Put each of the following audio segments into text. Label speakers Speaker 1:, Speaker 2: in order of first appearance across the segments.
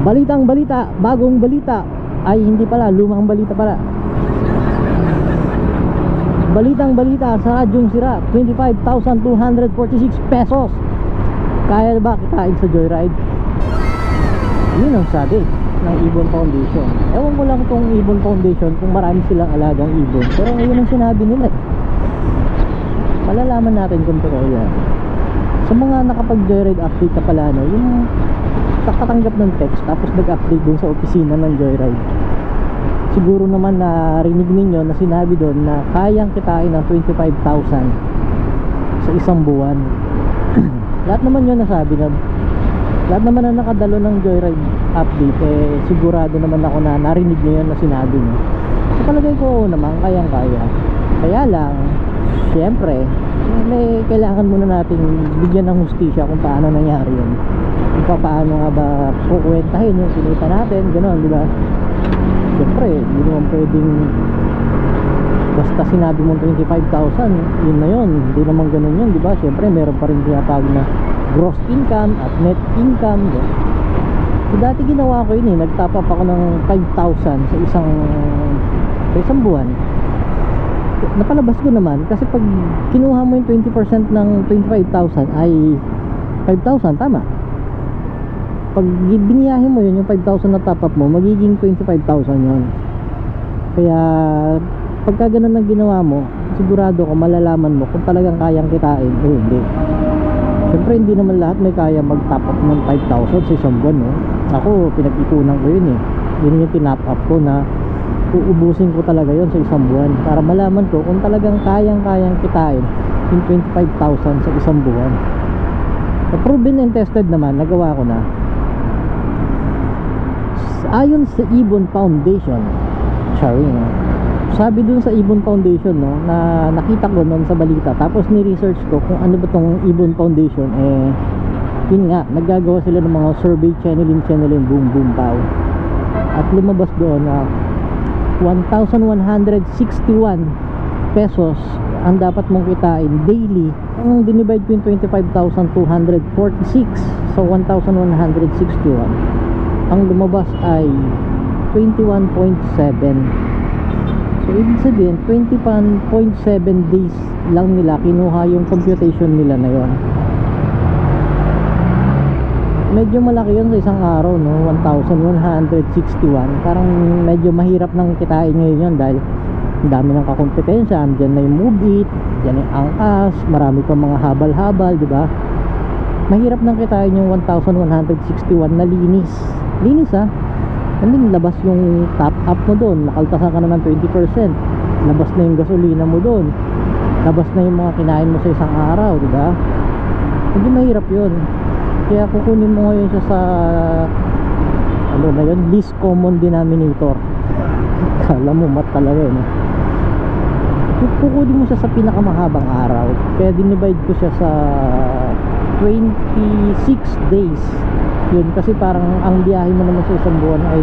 Speaker 1: Balitang balita, bagong balita. Ay hindi pala, lumang balita pala. Balitang balita sa radyong sira 25,246 pesos. Kaya ba kitain sa joyride? Yun ang sabi ng Ibon Foundation. Ewan ko lang tong Ibon Foundation kung marami silang alagang ibon. Pero ngayon ang sinabi nila eh. Malalaman natin kung totoo yan. Sa mga nakapag-joyride update ka pala no Yung nakatanggap ng text tapos nag-update dun sa opisina ng Joyride. Siguro naman narinig ninyo na sinabi doon na kayang kitain ng 25,000 sa isang buwan. Lahat naman yun nasabi na lahat naman na nakadalo ng Joyride update eh sigurado naman ako na narinig yun na sinabi nyo sa palagay ko naman kayang kaya kaya lang syempre eh, may kailangan muna nating bigyan ng hustisya kung paano nangyari yun pa- paano nga ba kukwentahin yung sinita natin gano'n di ba? Syempre hindi naman pwedeng basta sinabi mong 25,000 yun na yun hindi naman ganun yun di ba? Syempre meron pa rin tinatawag na gross income at net income di ba? so dati ginawa ko yun eh nagtap ako ng 5,000 sa isang sa isang buwan. Napalabas ko naman kasi pag kinuha mo yung 20% ng 25,000 ay 5,000 tama pag biniyahe mo yun yung 5,000 na top up mo magiging 25,000 yun. Kaya pagka ganun ang ginawa mo sigurado ko malalaman mo kung talagang kayang kitain o hindi. Syempre hindi naman lahat may kaya mag top up ng 5,000 sa isang buwan no? ako pinag-ipunan ko yun eh. Yun yung tinap up ko na uubusin ko talaga yon sa isang buwan para malaman ko kung talagang kayang-kayang kitain yung 25,000 sa isang buwan. Proven and tested naman nagawa ko na ayon sa Ibon Foundation Charing sabi dun sa Ibon Foundation no na nakita ko noon sa balita tapos ni-research ko kung ano ba tong Ibon Foundation eh yun nga naggagawa sila ng mga survey channeling channeling boom boom pow. At lumabas doon na 1,161 pesos ang dapat mong kitain daily. Ang dinivide ko yung 25,246 so 1,161 ang lumabas ay 21.7 so ibig sabihin 21.7 days lang nila kinuha yung computation nila na yon medyo malaki yun sa isang araw no? 1,161 parang medyo mahirap nang kitain ngayon yun dahil ang dami ng kakompetensya. Andyan na yung move it andyan yung angkas marami pa mga habal-habal di ba? Mahirap nang kitain yung 1,161 na linis linis and then labas yung top up mo doon. Nakaltasan ka na ng 20% labas na yung gasolina mo doon. Labas na yung mga kinain mo sa isang araw di ba? Hindi mahirap yun. Kaya kukunin mo ngayon siya sa ano na yun? Least common denominator. Kala mo mat talaga yun eh. kukunin mo siya sa pinakamahabang araw kaya dinivide ko siya sa 26 days. Yun kasi parang ang biyahe mo naman sa isang buwan ay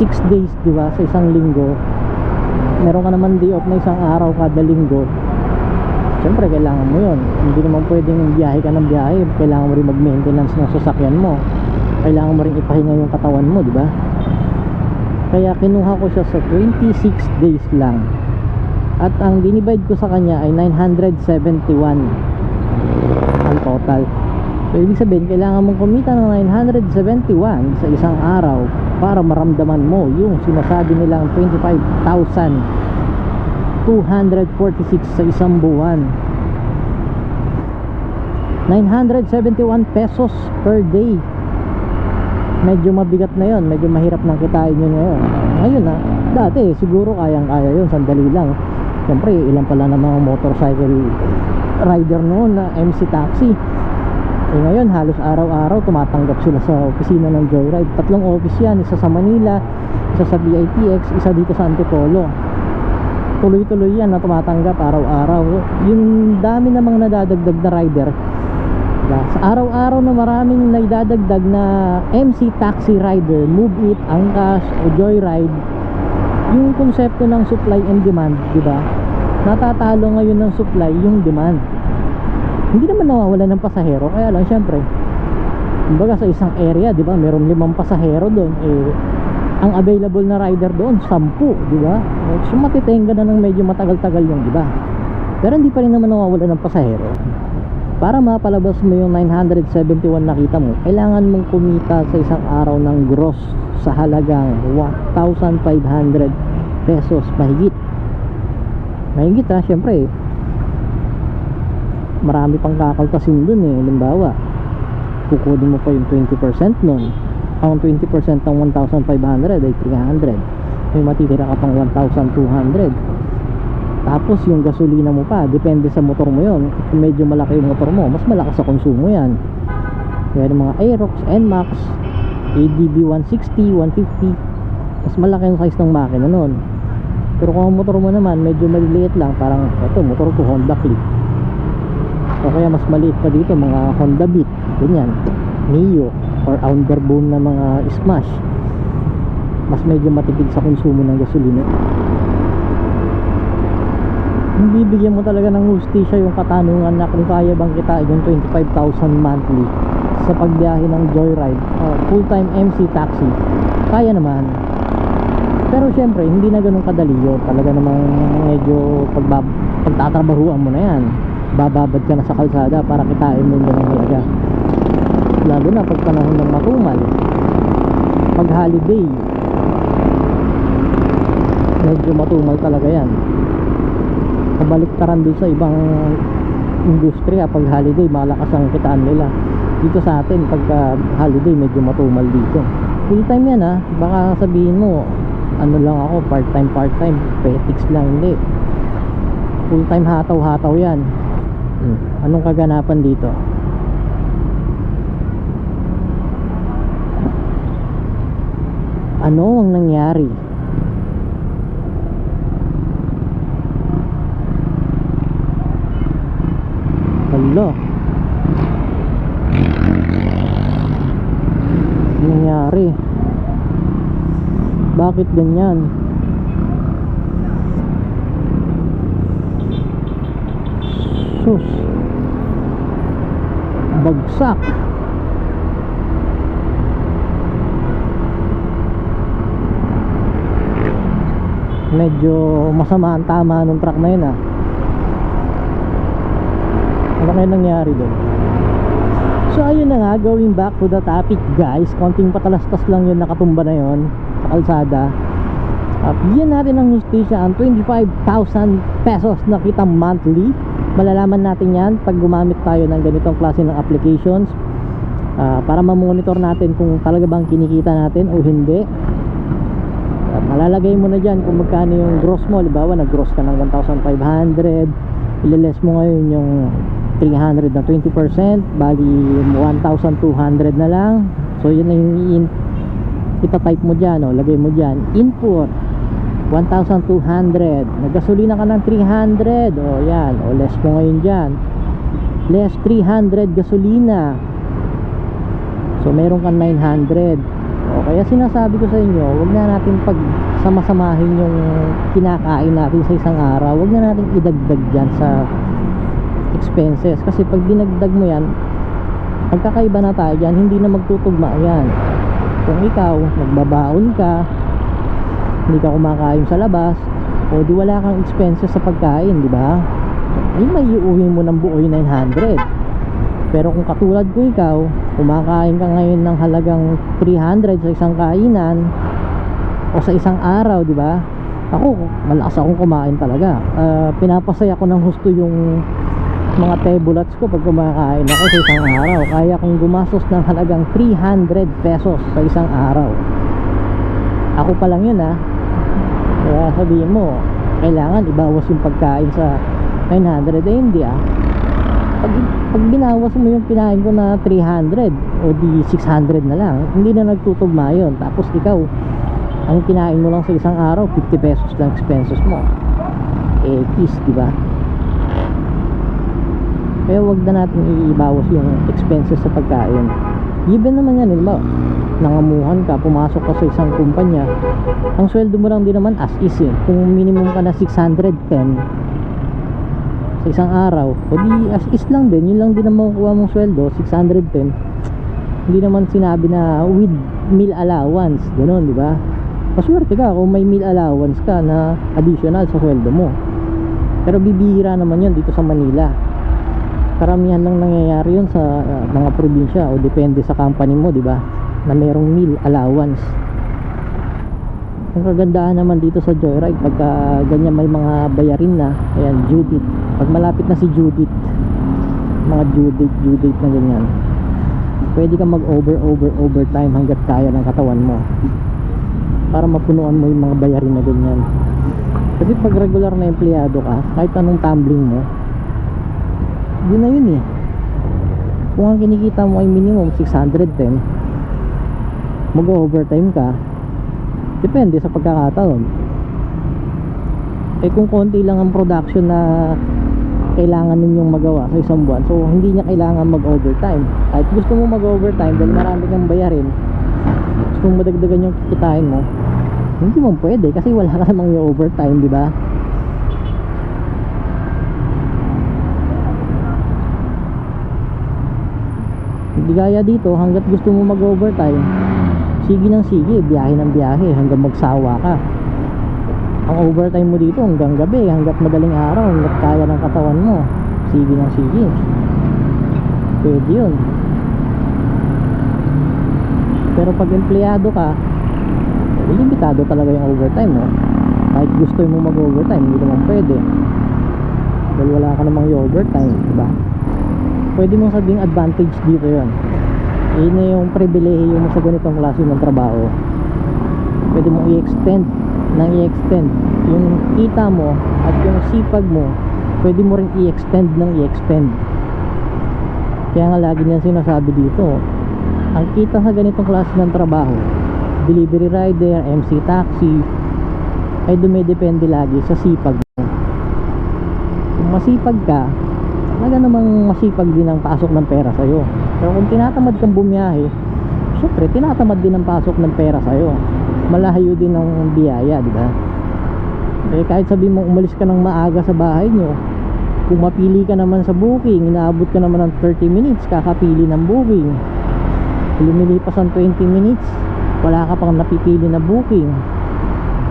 Speaker 1: 6 days di ba sa isang linggo. Meron ka naman day off na isang araw kada linggo. Siyempre kailangan mo yun. Hindi naman pwedeng biyahe ka ng biyahe. Kailangan mo rin mag-maintenance ng sasakyan mo. Kailangan mo rin ipahinga yung katawan mo, di ba? Kaya kinuha ko siya sa 26 days lang. At ang dinivide ko sa kanya ay 971 Ang total. So ibig sabihin, kailangan mong kumita ng 971 sa isang araw Para maramdaman mo yung sinasabi nilang 25,000 246 sa isang buwan. 971 pesos per day. Medyo mabigat na yon medyo mahirap nang kitain yun ngayon. Ngayon ha dati siguro kayang kaya yun. Sandali lang. Siyempre ilan pala ng mga motorcycle rider noon na MC taxi. Eh ngayon halos araw-araw tumatanggap sila sa opisina ng Joyride. Tatlong office yan isa sa Manila isa sa BITX isa dito sa Antipolo. Tuloy-tuloy yan na tumatanggap araw-araw. Yung dami namang nadadagdag na rider diba? sa araw-araw na maraming naidadagdag na MC taxi rider move it, angkas o joyride yung konsepto ng supply and demand di ba natatalo ngayon ng supply yung demand. Hindi naman nawawala ng pasahero kaya lang syempre kumbaga sa isang area di ba meron limang pasahero doon eh ang available na rider doon sampu di ba? So matitenga na ng medyo matagal-tagal yung di ba pero hindi pa rin naman nawawala ng pasahero. Para mapalabas mo yung 971 nakita mo kailangan mong kumita sa isang araw ng gross sa halagang 1,500 pesos mahigit mahigit ha? Syempre marami pang kakaltasin dun eh. Halimbawa kukunin mo pa yung 20% nun. Ang 20% ng 1,500 ay 300 may matitira ka pang 1,200 tapos yung gasolina mo pa depende sa motor mo yon kung medyo malaki yung motor mo mas malakas sa konsumo yan. Kaya yung mga Aerox, NMAX ADB 160, 150 mas malaki yung size ng makina nun pero kung ang motor mo naman medyo maliliit lang parang ito motor ko Honda Click. O kaya mas maliit pa dito mga Honda Beat ganyan. Mio or underbone na mga Smash. Mas medyo matipid sa konsumo ng gasolina. Yung bibigyan mo talaga ng hustisya yung katanungan na kung kaya bang kitain yung 25,000 monthly sa pagbiyahe ng joyride or full time MC taxi kaya naman pero syempre hindi na ganun kadali yun. Talaga namang medyo pagbab pagtatrabahuan mo na yan. Bababad ka na sa kalsada para kitain mo yung ganang halaga. Lalo na pag panahon ng matumal. Pag holiday. Medyo matumal talaga yan. Kabaliktaran doon sa ibang industriya pag holiday malakas ang kitaan nila. Dito sa atin pagka holiday medyo matumal dito. Full time yan ha baka sabihin mo ano lang ako part time part time petics lang hindi. Full time hataw hataw yan. Hmm. anong kaganapan dito? Ano ang nangyari? Hala. Ano nangyari? Bakit ganyan? Sus. Bagsak. Medyo masama ang tama ng truck na yun ah. Ano kaya nangyari doon? So ayun na nga, going back to the topic guys Konting patalastas lang yun nakatumba na yun kalsada. At bigyan natin ng justisya ang 25,000 pesos na kita monthly. Malalaman natin yan pag gumamit tayo ng ganitong klase ng applications Ah, Para mamonitor natin kung talaga bang kinikita natin o hindi. At malalagay mo na dyan kung magkano yung gross mo. Halimbawa nag-gross ka ng 1,500 Ililess mo ngayon yung 300 na 20% bali 1,200 na lang. So yun na yung in itatype mo dyan o lagay mo dyan. Input 1,200 naggasolina ka ng 300 o yan. O less mo ngayon dyan. Less 300 gasolina. So meron kang 900 o kaya sinasabi ko sa inyo huwag na natin pag samasamahin yung kinakain natin sa isang araw. Huwag na natin idagdag dyan sa expenses. Kasi pag dinagdag mo yan magkakaiba na tayo dyan. Hindi na magtutugma yan kung ikaw magbabaon ka. Hindi ka kumakain sa labas. O di wala kang expenses sa pagkain di ba? Ay may iuwi mo ng buo yung 900 pero kung katulad ko ikaw kumakain ka ngayon ng halagang 300 sa isang kainan o sa isang araw di ba? Ako malakas akong kumain talaga. Ah, pinapasaya ko ng husto yung mga tebulats ko pag kumakain ako sa isang araw. Kaya kong gumastos ng halagang 300 pesos sa isang araw. Ako pa lang yun ha? Kaya sabihin mo kailangan ibawas yung pagkain sa 900 eh hindi ah pag, pag binawas mo yung kinain ko na 300 o di 600 na lang hindi na nagtutugma yun. Tapos ikaw ang kinain mo lang sa isang araw 50 pesos lang expenses mo. Eh kiss di ba kaya wag na natin iibawas yung expenses sa pagkain. Given naman yan diba nangamuhan ka pumasok ka sa isang kumpanya ang sweldo mo lang din naman as is eh. Kung minimum ka na 610 sa isang araw o di as is lang din yun lang din ang makukuha mong sweldo 610 hindi naman sinabi na with meal allowance ganun di ba? Paswerte ka kung may meal allowance ka na additional sa sweldo mo. Pero bibihira naman yun dito sa Manila karamihan lang nangyayari yun sa uh, mga probinsya o depende sa company mo di ba? Na merong meal allowance. Ang kagandahan naman dito sa Joyride pagka ganyan may mga bayarin na ayan Judith. Pag malapit na si Judith mga due date na ganyan pwede ka mag over over overtime hanggat kaya ng katawan mo para mapunuan mo yung mga bayarin na ganyan. Kasi pag regular na empleyado ka kahit anong tumbling mo yun na yun eh. Kung ang kinikita mo ay minimum 610 mag overtime ka depende sa pagkakataon. Eh kung konti lang ang production na kailangan ninyong magawa sa isang buwan so hindi niya kailangan mag overtime kahit gusto mo mag overtime dahil marami kang bayarin gusto mo madagdagan yung kikitain mo hindi mo pwede kasi wala ka namang yung overtime di ba hindi gaya dito hanggat gusto mo mag overtime sige ng sige biyahe ng biyahe hanggang magsawa ka. Ang overtime mo dito hanggang gabi hanggat madaling araw hanggat kaya ng katawan mo sige ng sige. Pwede yun. Pero pag empleyado ka limitado talaga yung overtime mo. Kahit gusto mo mag overtime hindi naman pwede. Dahil wala ka namang overtime diba pwede mong sabing advantage dito yun. Yun yung pribilehiyo mo sa ganitong klase ng trabaho. Pwede mong i-extend nang i-extend. Yung kita mo at yung sipag mo pwede mo rin i-extend nang i-extend. Kaya nga lagi niyan sinasabi dito ang kita sa ganitong klase ng trabaho delivery rider, MC taxi ay dumidepende lagi sa sipag mo. Kung masipag ka talaga namang masipag din ang pasok ng pera sa'yo. Pero kung tinatamad kang bumiyahe syempre tinatamad din ang pasok ng pera sa'yo. Malayo din ang biyaya di ba? Eh kahit sabi mo umalis ka ng maaga sa bahay nyo kung mapili ka naman sa booking inaabot ka naman ng 30 minutes kakapili ng booking. Lumilipas ang 20 minutes wala ka pang napipili na booking.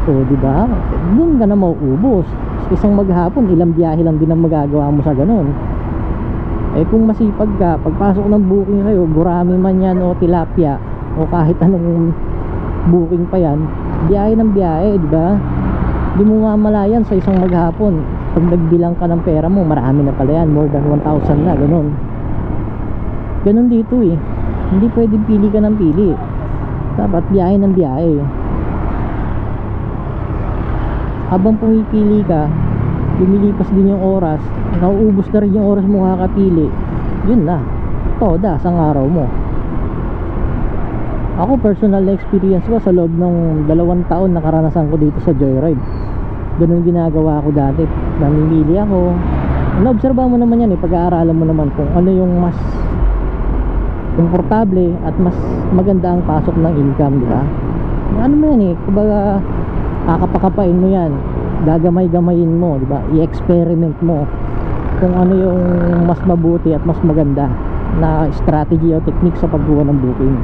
Speaker 1: O di ba? Doon ka na mauubos. Isang maghapon ilang biyahe lang din ang magagawa mo sa ganun eh kung masipag ka pagpasok ng booking kayo gurami man yan o tilapia o kahit anong booking pa yan biyahe ng biyahe di ba? Di mo mamalayan sa isang maghapon. Pag nagbilang ka ng pera mo marami na pala yan. More than 1,000 na ganun. Ganun dito eh. Hindi pwede pili ka ng pili. Dapat biyahe ng biyahe. Habang pumipili ka lumilipas din yung oras nauubos na rin yung oras mo kakapili. Yun na. Toda sa araw mo. Ako personal na experience ko sa loob ng dalawang taon na karanasan ko dito sa Joyride. Ganun ginagawa ko dati. Namimili ako. Naobserba mo naman yan eh. Pag-aaralan mo naman kung ano yung mas komportable at mas maganda ang pasok ng income di ba? Ano mo yan eh. Kumbaga kakapakapain mo yan gagamay-gamayin mo di ba? I-experiment mo kung ano yung mas mabuti at mas maganda na strategy o technique sa pagkuha ng booking.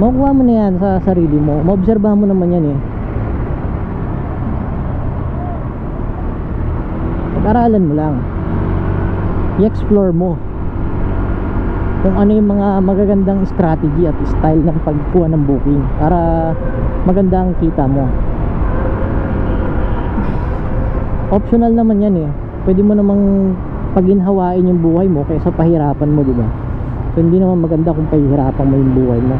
Speaker 1: Makukuha mo na yan sa sarili mo. Maobserbahan mo naman yan eh. Pag-aralan mo lang. I-explore mo kung ano yung mga magagandang strategy at style ng pagkuha ng booking para maganda ang kita mo optional naman yan eh. Pwede mo namang paginhawain yung buhay mo kaysa pahirapan mo diba so hindi naman maganda kung pahirapan mo yung buhay mo.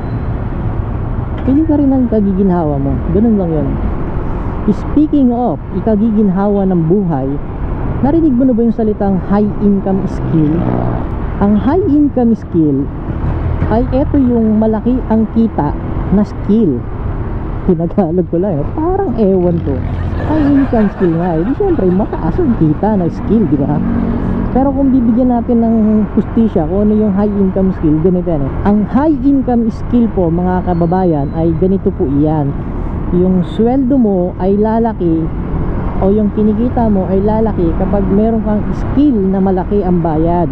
Speaker 1: Pili ka rin ang kagiginhawa mo. Ganun lang yun. Speaking of ikagiginhawa ng buhay narinig mo na ba yung salitang high income skill? Ang high income skill ay eto yung malaki ang kita na skill. Tinagalog ko lang eh. parang ewan to high income skill nga eh di syempre mataas ang kita na skill di ba? Pero kung bibigyan natin ng justisya kung ano yung high income skill ganito yan eh. ang high income skill po mga kababayan ay ganito po iyan. Yung sweldo mo ay lalaki o yung kinikita mo ay lalaki kapag meron kang skill na malaki ang bayad.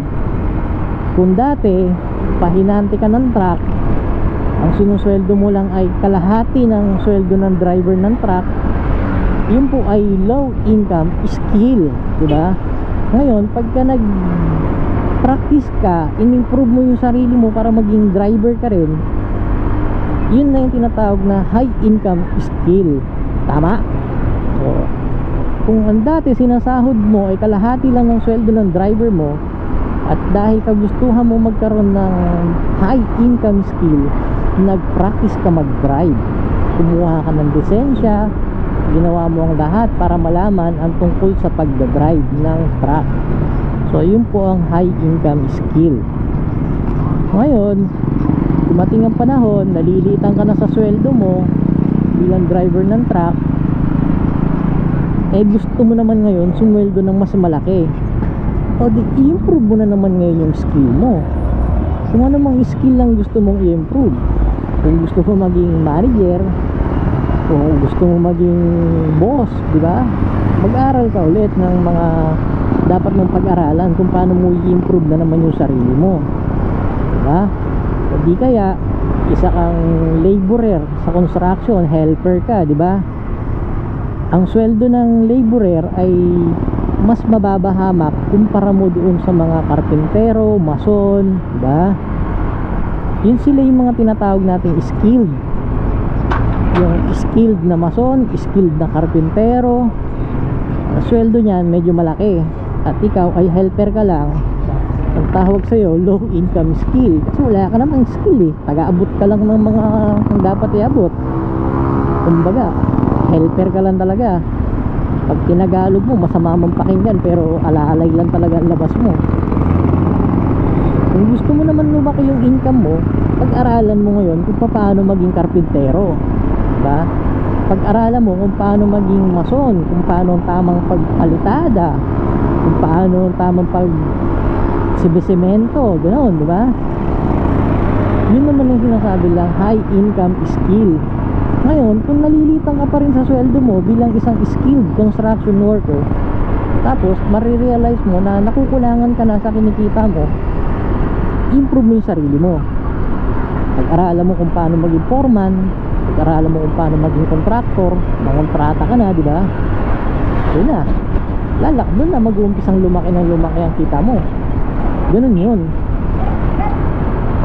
Speaker 1: Kung dati pahinante ka ng truck ang sinusweldo mo lang ay kalahati ng sweldo ng driver ng truck yun po ay low income skill di ba? Ngayon pagka nag practice ka in-improve mo yung sarili mo para maging driver ka rin yun na yung tinatawag na high income skill. Tama? So, kung ang dati sinasahod mo ay kalahati lang ng sweldo ng driver mo at dahil kagustuhan mo magkaroon ng high income skill nag-practice ka mag-drive. Kumuha ka ng lisensya ginawa mo ang lahat para malaman ang tungkol sa pagdadrive ng truck. So yun po ang high income skill. Ngayon dumating ang panahon nalilitan ka na sa sweldo mo bilang driver ng truck eh gusto mo naman ngayon sumweldo ng mas malaki. O di i-improve mo na naman ngayon yung skill mo. Kung ano mang skill lang gusto mong i-improve. Kung gusto mo maging manager kung gusto mo maging boss di ba mag-aral ka ulit ng mga dapat mong pag-aralan kung paano mo i-improve na naman yung sarili mo di ba kaya isa kang laborer sa construction helper ka di ba ang sweldo ng laborer ay mas mababa hamak kumpara mo doon sa mga karpintero, mason, di ba? Yun sila yung mga tinatawag nating skilled. Yung skilled na mason, skilled na karpintero. Sweldo niyan medyo malaki. At ikaw ay helper ka lang. Ang tawag sa'yo, low income skill. Kasi wala ka namang skill eh. Taga-abot ka lang ng mga dapat iabot. Kumbaga, helper ka lang talaga pag tinagalog mo masama mong pakinggan pero alalay lang talaga ang labas mo kung gusto mo naman lumaki yung income mo pag-aralan mo ngayon kung paano maging karpintero diba? pag-aralan mo kung paano maging mason kung paano ang tamang pagpalitada kung paano ang tamang pag sibisemento ganoon di ba yun naman yung sinasabi lang high income skill ngayon, kung nalilitan ka pa rin sa sweldo mo bilang isang skilled construction worker, tapos marirealize mo na nakukulangan ka na sa kinikita mo, improve mo yung sarili mo. Pag-aralan mo kung paano maging foreman, pag-aralan mo kung paano maging contractor, mangontrata ka na, di ba? Yun na. Lalak, doon na mag-uumpisang lumaki ng lumaki ang kita mo. Ganun yun.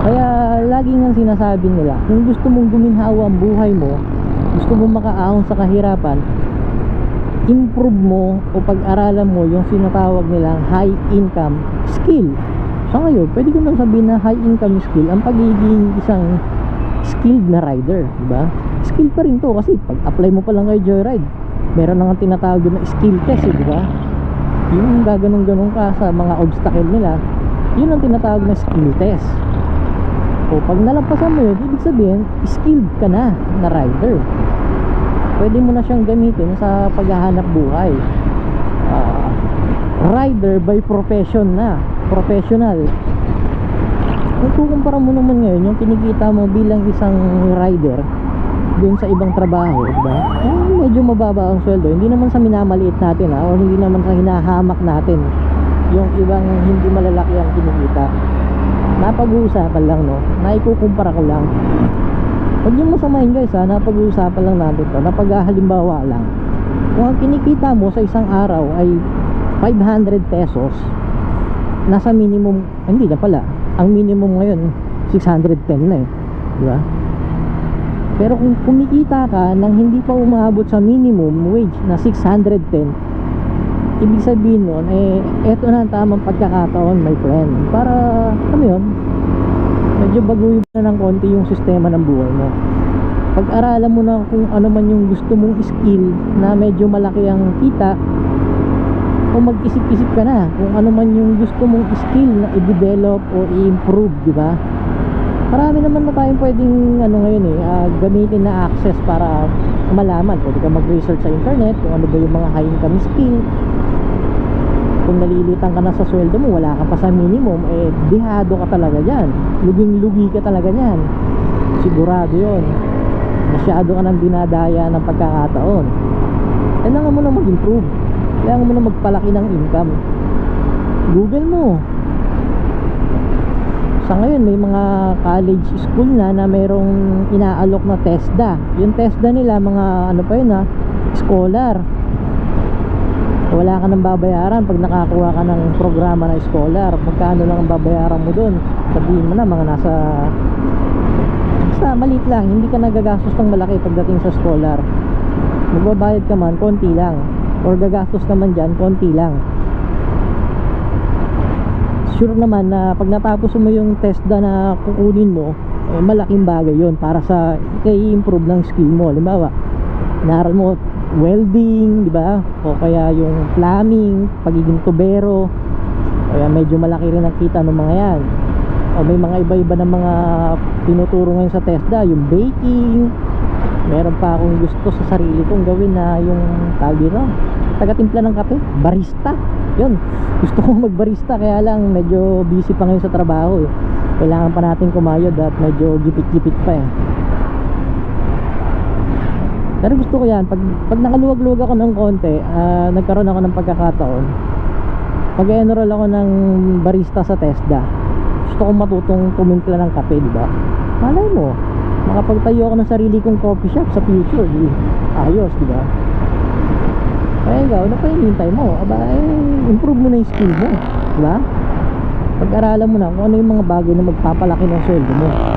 Speaker 1: Kaya lagi nga sinasabi nila, kung gusto mong guminhawa ang buhay mo, gusto mong makaahon sa kahirapan, improve mo o pag-aralan mo yung sinatawag nilang high income skill. Sa ngayon, pwede ko nang sabihin na high income skill ang pagiging isang skilled na rider, di ba? Skill pa rin to kasi pag apply mo pa lang kay Joyride, meron nang tinatawag na skill test, eh, di ba? Yung gaganong-ganong ka sa mga obstacle nila, yun ang tinatawag na skill test. O pag nalampasan mo yun, ibig sabihin, skilled ka na na rider. Pwede mo na siyang gamitin sa paghahanap buhay. Ah, rider by profession na. Professional. Kung kukumpara mo naman ngayon, yung kinikita mo bilang isang rider, dun sa ibang trabaho, diba? Eh, medyo mababa ang sweldo. Hindi naman sa minamaliit natin, ha? O hindi naman sa hinahamak natin yung ibang hindi malalaki ang kinikita napag-uusapan lang no naikukumpara ko lang huwag nyo masamahin guys ha napag-uusapan lang natin to napaghahalimbawa lang kung ang kinikita mo sa isang araw ay 500 pesos nasa minimum hindi na pala ang minimum ngayon 610 na eh. Di ba? Pero kung kumikita ka nang hindi pa umabot sa minimum wage na 610 ibig sabihin nun eh eto na ang tamang pagkakataon my friend. Para ano yun medyo baguhin na ng konti yung sistema ng buhay mo. Pag-aralan mo na kung ano man yung gusto mong skill na medyo malaki ang kita o mag-isip-isip ka na kung ano man yung gusto mong skill na i-develop o i-improve di ba? Marami naman na tayong pwedeng ano ngayon eh ah, gamitin na access para malaman. Pwede ka mag-research sa internet kung ano ba yung mga high income skill. Kung nalilitan ka na sa sweldo mo wala ka pa sa minimum eh dihado ka talaga dyan. Luging lugi ka talaga dyan. Sigurado yon masyado ka nang dinadaya ng pagkakataon. Kailangan mo na mag-improve kailangan mo na magpalaki ng income. Google mo. Sa ngayon may mga college school na na mayroong inaalok na TESDA. Yung TESDA nila mga ano pa yun ha? Scholar. Wala ka nang babayaran pag nakakuha ka ng programa na scholar. Magkano lang ang babayaran mo dun? Sabihin mo na mga nasa sa maliit lang. Hindi ka nagagastos ng malaki pagdating sa scholar. Magbabayad ka man konti lang or gagastos naman dyan konti lang. Sure naman na pag natapos mo yung TESDA na kukunin mo eh, malaking bagay yon para sa i-improve ng skill mo. Halimbawa inaral mo welding di ba? O kaya yung plumbing pagiging tubero. Kaya medyo malaki rin ang kita ng mga yan. O may mga iba-iba ng mga tinuturo ngayon sa TESDA yung baking meron pa akong gusto sa sarili kong gawin na yung tawag dito taga-timpla ng kape barista. Yun gusto kong magbarista kaya lang medyo busy pa ngayon sa trabaho eh. kailangan pa natin kumayod at medyo gipit-gipit pa eh. Pero gusto ko yan pag, pag nakaluwag-luwag ako ng konti ah, nagkaroon ako ng pagkakataon pag enroll ako ng barista sa TESDA. Gusto kong matutong tumimpla ng kape di ba malay mo makapagtayo ako ng sarili kong coffee shop sa future di ayos di ba? Eh ikaw ano pa hinihintay mo? Aba eh improve mo na yung skill mo di ba? Pag-aralan mo na kung ano yung mga bagay na magpapalaki ng sweldo mo